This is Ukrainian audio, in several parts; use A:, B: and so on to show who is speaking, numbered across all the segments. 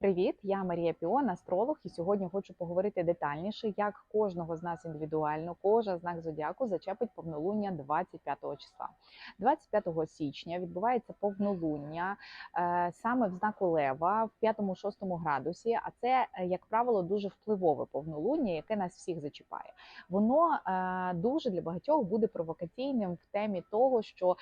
A: Привіт, я Марія Піон, астролог, і сьогодні хочу поговорити детальніше, як кожного з нас індивідуально, кожен знак зодіаку зачепить повнолуння 25 числа. 25 січня відбувається повнолуння е, саме в знаку Лева в 5-6 градусі. А це, е, як правило, дуже впливове повнолуння, яке нас всіх зачіпає. Воно е, дуже для багатьох буде провокаційним в темі того, що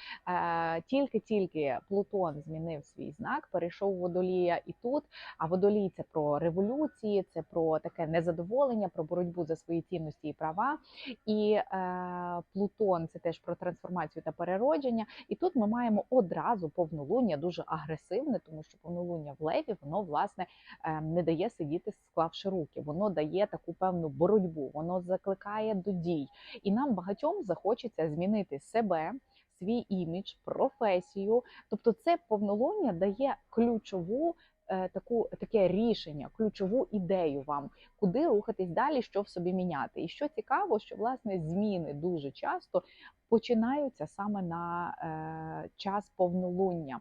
A: тільки-тільки Плутон змінив свій знак, перейшов водолія і тут. А водолій це про революції, це про таке незадоволення, про боротьбу за свої цінності і права. І е, Плутон це теж про трансформацію та переродження. І тут ми маємо одразу повнолуння, дуже агресивне, тому що повнолуння в леві воно власне е, не дає сидіти, склавши руки. Воно дає таку певну боротьбу, воно закликає до дій. І нам багатьом захочеться змінити себе. Свій імідж, професію, тобто це повнолуння дає ключову таку таке рішення, ключову ідею вам, куди рухатись далі, що в собі міняти. І що цікаво, що власне зміни дуже часто починаються саме на е, час повнолуння.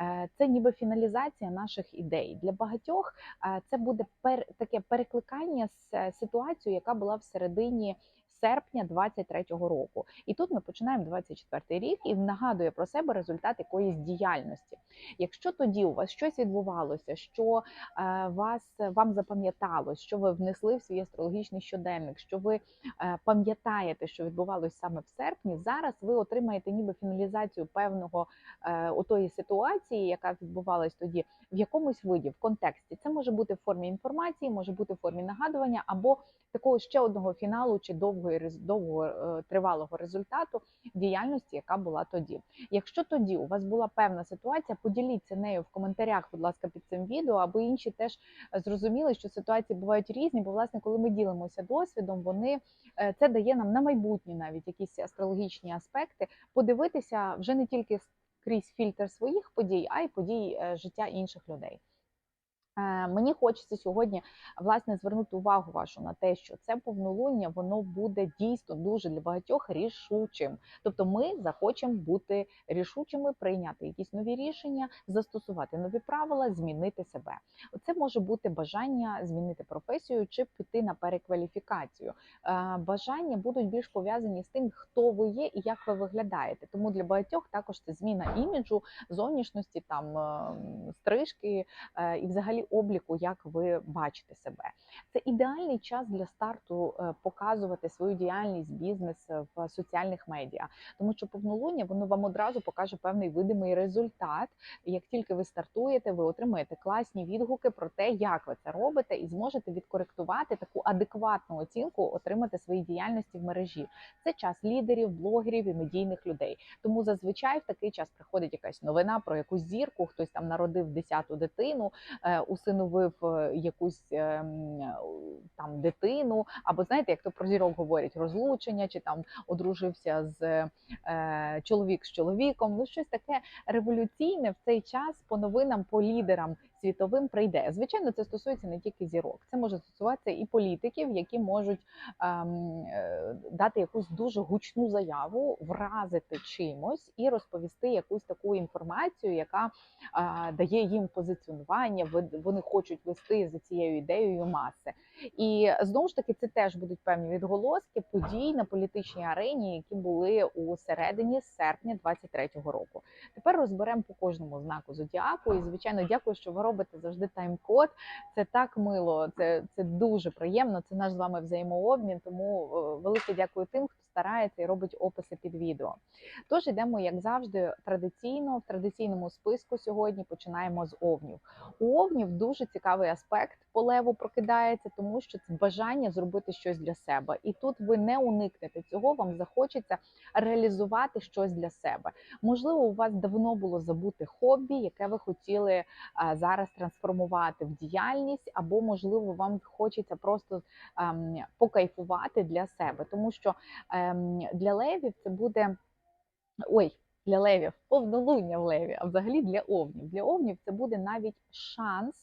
A: Е, Це ніби фіналізація наших ідей. Для багатьох е, це буде пер, таке перекликання з е, ситуацією, яка була всередині серпня 23-го року. І тут ми починаємо 24-й рік і нагадує про себе результат якоїсь діяльності. Якщо тоді у вас щось відбувалося, що е, вас вам запам'яталось, що ви внесли в свій астрологічний щоденник, що ви е, пам'ятаєте, що відбувалось саме в серпні, зараз ви отримаєте ніби фіналізацію певного е, отої ситуації, яка відбувалась тоді, в якомусь виді, в контексті. Це може бути в формі інформації, може бути в формі нагадування або такого ще одного фіналу чи довгої довго е, тривалого результату діяльності, яка була тоді. Якщо тоді у вас була певна ситуація, поділіться нею в коментарях, будь ласка, під цим відео, аби інші теж зрозуміли, що ситуації бувають різні. Бо, власне, коли ми ділимося досвідом, вони е, це дає нам на майбутнє навіть якісь астрологічні аспекти, подивитися вже не тільки крізь фільтр своїх подій, а й подій е, життя інших людей. Е, мені хочеться сьогодні власне звернути увагу вашу на те, що це повнолуння воно буде дійсно дуже для багатьох рішучим. Тобто, ми захочемо бути рішучими, прийняти якісь нові рішення, застосувати нові правила, змінити себе. Це може бути бажання змінити професію чи піти на перекваліфікацію. Е, бажання будуть більш пов'язані з тим, хто ви є і як ви виглядаєте. Тому для багатьох також це зміна іміджу, зовнішності, там ем, стрижки е, і взагалі обліку, як ви бачите себе. Це ідеальний час для старту е, показувати свою діяльність, бізнес в соціальних медіа, тому що повнолуння воно вам одразу покаже певний видимий результат. Як тільки ви стартуєте, ви отримаєте класні відгуки про те, як ви це робите, і зможете відкоректувати таку адекватну оцінку, отримати свої діяльності в мережі. Це час лідерів, блогерів і медійних людей. Тому зазвичай в такий час приходить якась новина про якусь зірку, хтось там народив десяту дитину. Е, усиновив е, якусь ем, там дитину, або знаєте, як то про зірок говорять, розлучення, чи там одружився з е, чоловік з чоловіком. Ну щось таке революційне в цей час по новинам, по лідерам світовим прийде. Звичайно, це стосується не тільки зірок, це може стосуватися і політиків, які можуть ем, е, дати якусь дуже гучну заяву, вразити чимось і розповісти якусь таку інформацію, яка е, дає їм позиціонування. вони хочуть вести за цією ідеєю маси. І знову ж таки, це теж будуть певні відголоски подій на політичній арені, які були у середині серпня 23-го року. Тепер розберемо по кожному знаку зодіаку. І звичайно, дякую, що ви робите завжди тайм-код. Це так мило, це це дуже приємно. Це наш з вами взаємообмін. Тому е, велике дякую тим, хто старається і робить описи під відео. Тож йдемо, як завжди, традиційно в традиційному списку сьогодні починаємо з овнів. У овнів дуже цікавий аспект по леву прокидається, тому що це бажання зробити щось для себе. І тут ви не уникнете цього, вам захочеться реалізувати щось для себе. Можливо, у вас давно було забути хобі, яке ви хотіли зараз трансформувати в діяльність, або можливо, вам хочеться просто ем, покайфувати для себе, тому що ем, для левів це буде ой. Для левів повнолуння в леві, а взагалі для овнів. Для овнів це буде навіть шанс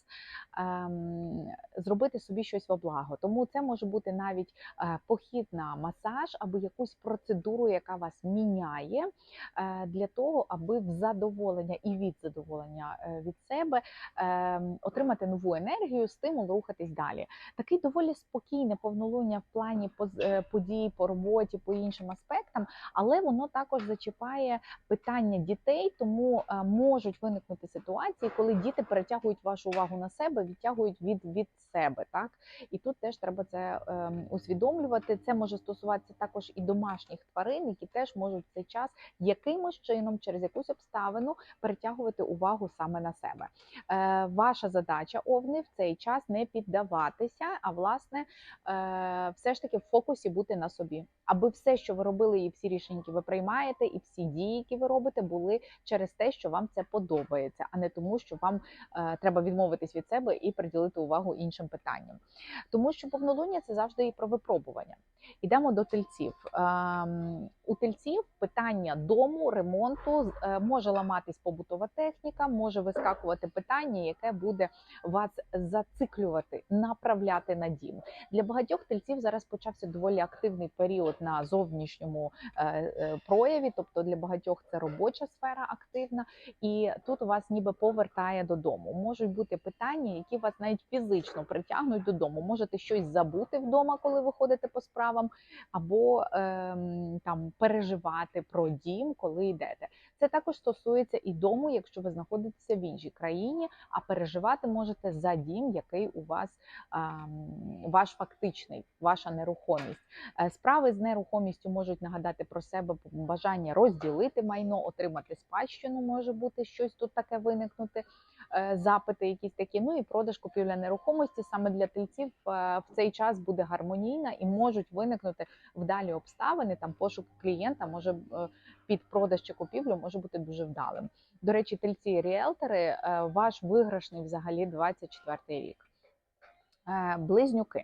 A: ем, зробити собі щось во благо. Тому це може бути навіть е, похід на масаж або якусь процедуру, яка вас міняє, е, для того, аби в задоволення і від задоволення е, від себе отримати нову енергію, стимул рухатись далі. Такий доволі спокійне повнолуння в плані поз- подій по роботі, по іншим аспектам, але воно також зачіпає питання дітей, тому можуть виникнути ситуації, коли діти перетягують вашу увагу на себе, відтягують від, від себе. Так і тут теж треба це ем, усвідомлювати. Це може стосуватися також і домашніх тварин, які теж можуть в цей час якимось чином через якусь обставину перетягувати увагу саме на себе. Е, ваша задача овни в цей час не піддаватися, а власне е, все ж таки в фокусі бути на собі, аби все, що ви робили, і всі рішення, які ви приймаєте, і всі дії, які ви робите, були через те, що вам це подобається, а не тому, що вам е, треба відмовитись від себе і приділити увагу іншим питанням. Тому що повнолуння це завжди і про випробування. Ідемо до тельців. Ем, у тельців питання дому, ремонту е, може ламатись побутова техніка, може вискакувати питання, яке буде вас зациклювати, направляти на дім. Для багатьох тельців зараз почався доволі активний період на зовнішньому е, е, прояві, тобто для багатьох це робоча сфера активна, і тут вас ніби повертає додому. Можуть бути питання, які вас навіть фізично притягнуть додому. Можете щось забути вдома, коли ви ходите по справам, або ем, там переживати про дім, коли йдете. Це також стосується і дому, якщо ви знаходитеся в іншій країні, а переживати можете за дім, який у вас ем, ваш фактичний, ваша нерухомість. Е, Справи з нерухомістю можуть нагадати про себе бажання розділити майно, отримати спадщину, може бути щось тут таке виникнути. е, Запити, якісь такі, ну і продаж купівля нерухомості саме для тельців е, в цей час буде гармонійна і можуть виникнути вдалі обставини. Там пошук клієнта може е, під продаж чи купівлю може бути дуже вдалим. До речі, тельці ріелтори, е, ваш виграшний взагалі 24 рік. Близнюки.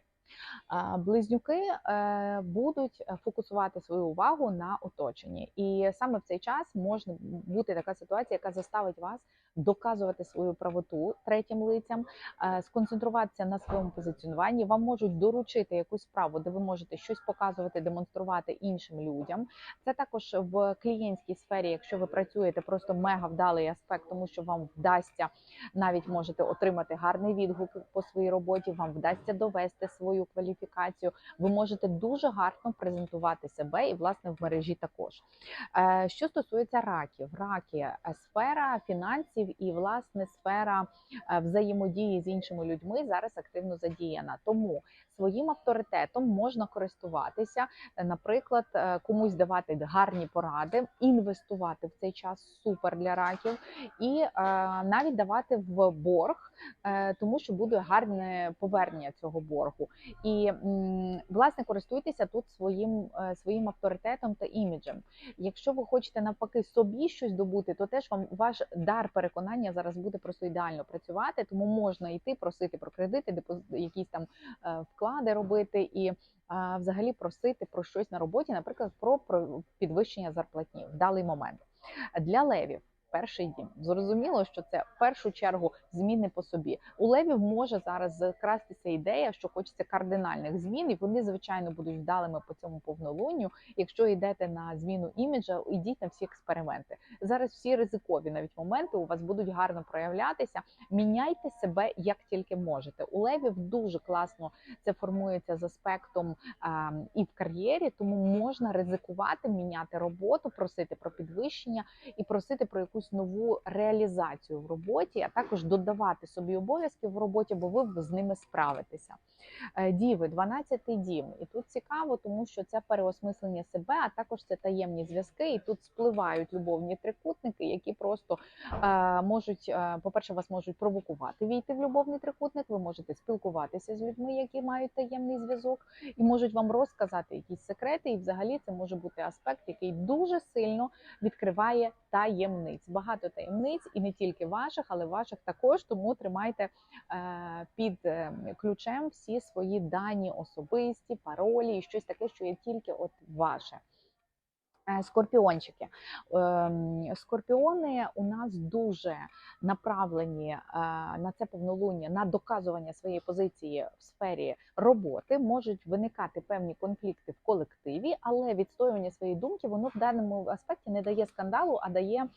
A: Е, Близнюки е, будуть фокусувати свою увагу на оточенні, і саме в цей час може бути така ситуація, яка заставить вас доказувати свою правоту третім лицям, е, сконцентруватися на своєму позиціонуванні. Вам можуть доручити якусь справу, де ви можете щось показувати, демонструвати іншим людям. Це також в клієнтській сфері, якщо ви працюєте, просто мега вдалий аспект, тому що вам вдасться навіть можете отримати гарний відгук по своїй роботі. Вам вдасться довести свою кваліфікацію. Ви можете дуже гарно презентувати себе і власне в мережі також. Е, Що стосується раків, раки сфера фінансів і власне сфера е, взаємодії з іншими людьми зараз активно задіяна. Тому своїм авторитетом можна користуватися, е, наприклад, комусь давати гарні поради, інвестувати в цей час супер для раків, і навіть давати в борг, тому що буде гарне повернення цього боргу. І власне користуйтеся тут своїм е, своїм авторитетом та іміджем. Якщо ви хочете навпаки собі щось добути, то теж вам ваш дар переконання зараз буде просто ідеально працювати, тому можна йти просити про кредити, якісь там е, вклади робити і. Взагалі просити про щось на роботі, наприклад, про, підвищення зарплатні в даний момент для левів. Перший дім зрозуміло, що це в першу чергу зміни по собі. У левів може зараз закрастися ідея, що хочеться кардинальних змін, і вони звичайно будуть вдалими по цьому повнолунню. Якщо йдете на зміну іміджа, йдіть на всі експерименти. Зараз всі ризикові навіть моменти у вас будуть гарно проявлятися. Міняйте себе як тільки можете. У левів дуже класно це формується з аспектом а, і в кар'єрі, тому можна ризикувати, міняти роботу, просити про підвищення і просити про якусь нову реалізацію в роботі, а також додавати собі обов'язки в роботі, бо ви з ними справитеся. Е, Діви, 12-й дім. І тут цікаво, тому що це переосмислення себе, а також це таємні зв'язки. І тут спливають любовні трикутники, які просто е, можуть, е, по-перше, вас можуть провокувати війти в любовний трикутник. Ви можете спілкуватися з людьми, які мають таємний зв'язок, і можуть вам розказати якісь секрети. І взагалі це може бути аспект, який дуже сильно відкриває таємниць. Багато таємниць, і не тільки ваших, але ваших також. Тому тримайте е, під е, ключем всі свої дані особисті, паролі і щось таке, що є тільки от ваше. Е, Скорпіончики. Скорпіони у нас дуже направлені е, на це повнолуння, на доказування своєї позиції в сфері роботи. Можуть виникати певні конфлікти в колективі, але відстоювання своєї думки воно в даному аспекті не дає скандалу, а дає е,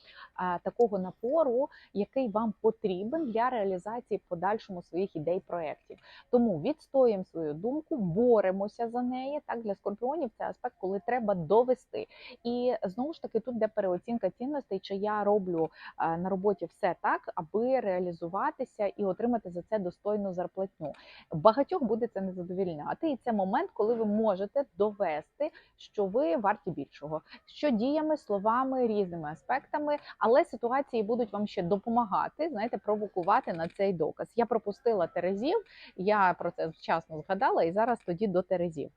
A: такого напору, який вам потрібен для реалізації подальшому своїх ідей проєктів. Тому відстоюємо свою думку, боремося за неї. Так для скорпіонів це аспект, коли треба довести. І знову ж таки, тут де переоцінка цінностей, чи я роблю е, на роботі все так, аби реалізуватися і отримати за це достойну зарплатню. Багатьох буде це не задовільняти, і це момент, коли ви можете довести, що ви варті більшого, що діями, словами, різними аспектами, але ситуації будуть вам ще допомагати, знаєте, провокувати на цей доказ. Я пропустила Терезів, я про це вчасно згадала, і зараз тоді до Терезів.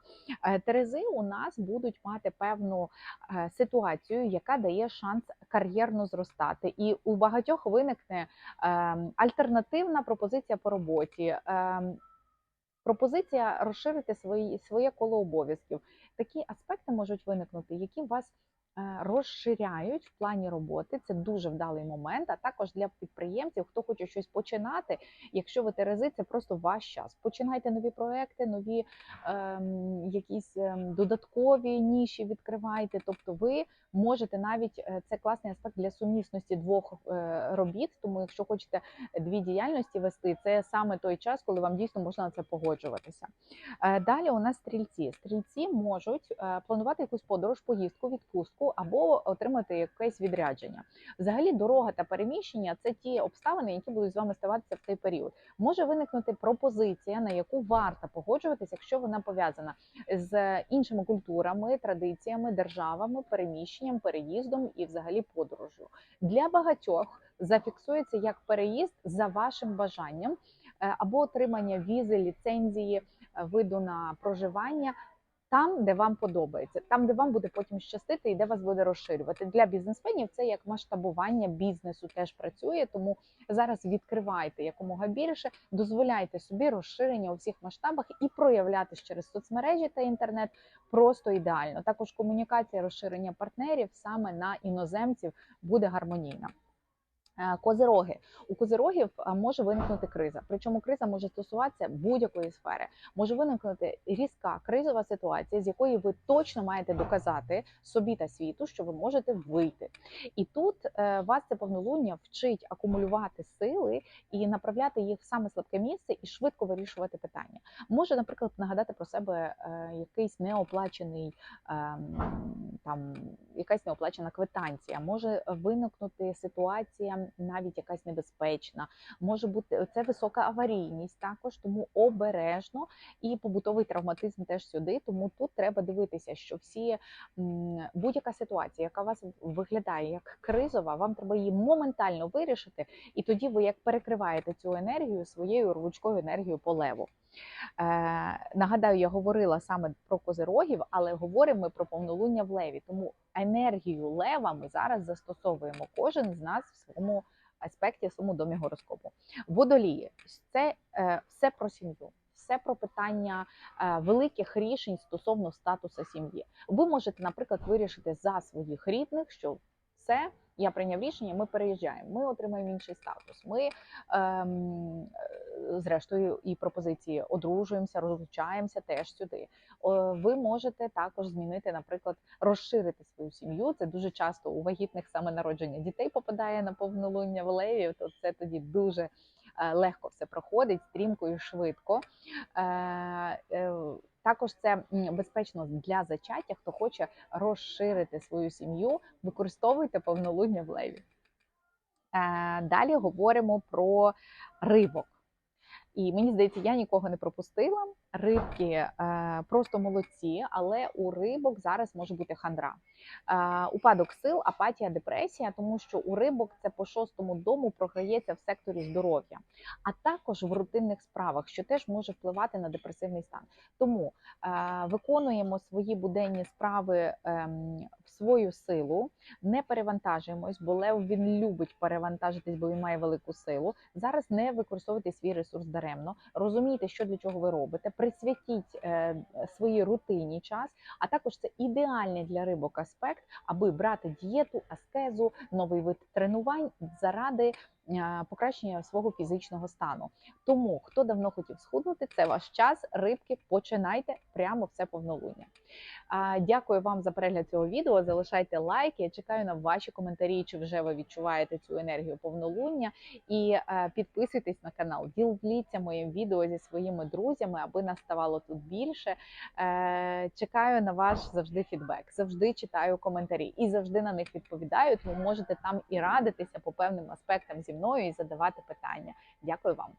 A: Е, Терези у нас будуть мати певну ситуацію, яка дає шанс кар'єрно зростати. І у багатьох виникне е, альтернативна пропозиція по роботі. е, Пропозиція розширити свої, своє коло обов'язків. Такі аспекти можуть виникнути, які вас е, розширяють в плані роботи. Це дуже вдалий момент. А також для підприємців, хто хоче щось починати. Якщо ви терези, це просто ваш час. Починайте нові проекти, нові ем, якісь ем, додаткові ніші відкривайте. Тобто, ви можете навіть е, це класний аспект для сумісності двох е, робіт. Тому, якщо хочете дві діяльності вести, це саме той час, коли вам дійсно можна на це погоджуватися. Е, Далі у нас стрільці. Стрільці можуть е, планувати якусь подорож, поїздку, відпустку або отримати якесь відрядження. Взагалі, дорога та переміщення це ті обставини, які будуть з вами ставатися в цей період. Може виникнути пропозиція, на яку варто погоджуватися, якщо вона пов'язана з іншими культурами, традиціями, державами, переміщенням, переїздом і взагалі подорожю. Для багатьох зафіксується як переїзд за вашим бажанням е, або отримання візи, ліцензії, е, виду на проживання. Там, де вам подобається, там, де вам буде потім щастити і де вас буде розширювати. Для бізнесменів це як масштабування бізнесу теж працює. Тому зараз відкривайте якомога більше, дозволяйте собі розширення у всіх масштабах і проявлятись через соцмережі та інтернет просто ідеально. Також комунікація розширення партнерів саме на іноземців буде гармонійна. Е, Козироги у козирогів е, може виникнути криза. Причому криза може стосуватися будь-якої сфери. Може виникнути різка кризова ситуація, з якої ви точно маєте доказати собі та світу, що ви можете вийти. І тут е, вас це повнолуння вчить акумулювати сили і направляти їх в саме слабке місце і швидко вирішувати питання. Може, наприклад, нагадати про себе якийсь неоплачений ем, там якась неоплачена квитанція, може виникнути ситуація навіть якась небезпечна, може бути це висока аварійність також, тому обережно і побутовий травматизм теж сюди. Тому тут треба дивитися, що всі будь-яка ситуація, яка у вас виглядає як кризова, вам треба її моментально вирішити, і тоді ви як перекриваєте цю енергію своєю рвучкою енергією по леву. Е, нагадаю, я говорила саме про козирогів, але говоримо ми про повнолуння в леві. Тому енергію лева ми зараз застосовуємо кожен з нас в своєму аспекті, в своєму домі гороскопу. Водолії це е, все про сім'ю. Все про питання е, великих рішень стосовно статусу сім'ї. Ви можете, наприклад, вирішити за своїх рідних, що все, я прийняв рішення, ми переїжджаємо, ми отримаємо інший статус. Ми ем, е, зрештою і пропозиції одружуємося, розлучаємося теж сюди. Ви можете також змінити, наприклад, розширити свою сім'ю. Це дуже часто у вагітних саме народження дітей попадає на повнолуння в леві, то це тоді дуже е, легко все проходить, стрімко і швидко. Е, е, також це безпечно для зачаття, хто хоче розширити свою сім'ю, використовуйте повнолуння в леві. Е, Далі говоримо про рибок. І мені здається, я нікого не пропустила. Рибки е, просто молодці, але у рибок зараз може бути хандра. Е, упадок сил, апатія, депресія, тому що у рибок це по шостому дому програється в секторі здоров'я, а також в рутинних справах, що теж може впливати на депресивний стан. Тому е, виконуємо свої буденні справи ем, в свою силу, не перевантажуємось, бо лев він любить перевантажитись, бо він має велику силу. Зараз не використовуйте свій ресурс даремно. Даремно. Розумійте, що для чого ви робите. Присвятіть е, своїй рутині час, а також це ідеальний для рибок аспект, аби брати дієту, аскезу, новий вид тренувань заради покращення свого фізичного стану. Тому хто давно хотів схуднути, це ваш час. Рибки починайте прямо все повнолуння. Дякую вам за перегляд цього відео. Залишайте лайки. Я чекаю на ваші коментарі, чи вже ви відчуваєте цю енергію повнолуння. І е, підписуйтесь на канал, діліться моїм відео зі своїми друзями, аби нас ставало тут більше. Е, чекаю на ваш завжди фідбек. Завжди читаю коментарі і завжди на них відповідаю. Тому можете там і радитися по певним аспектам зі мною і задавати питання. Дякую вам.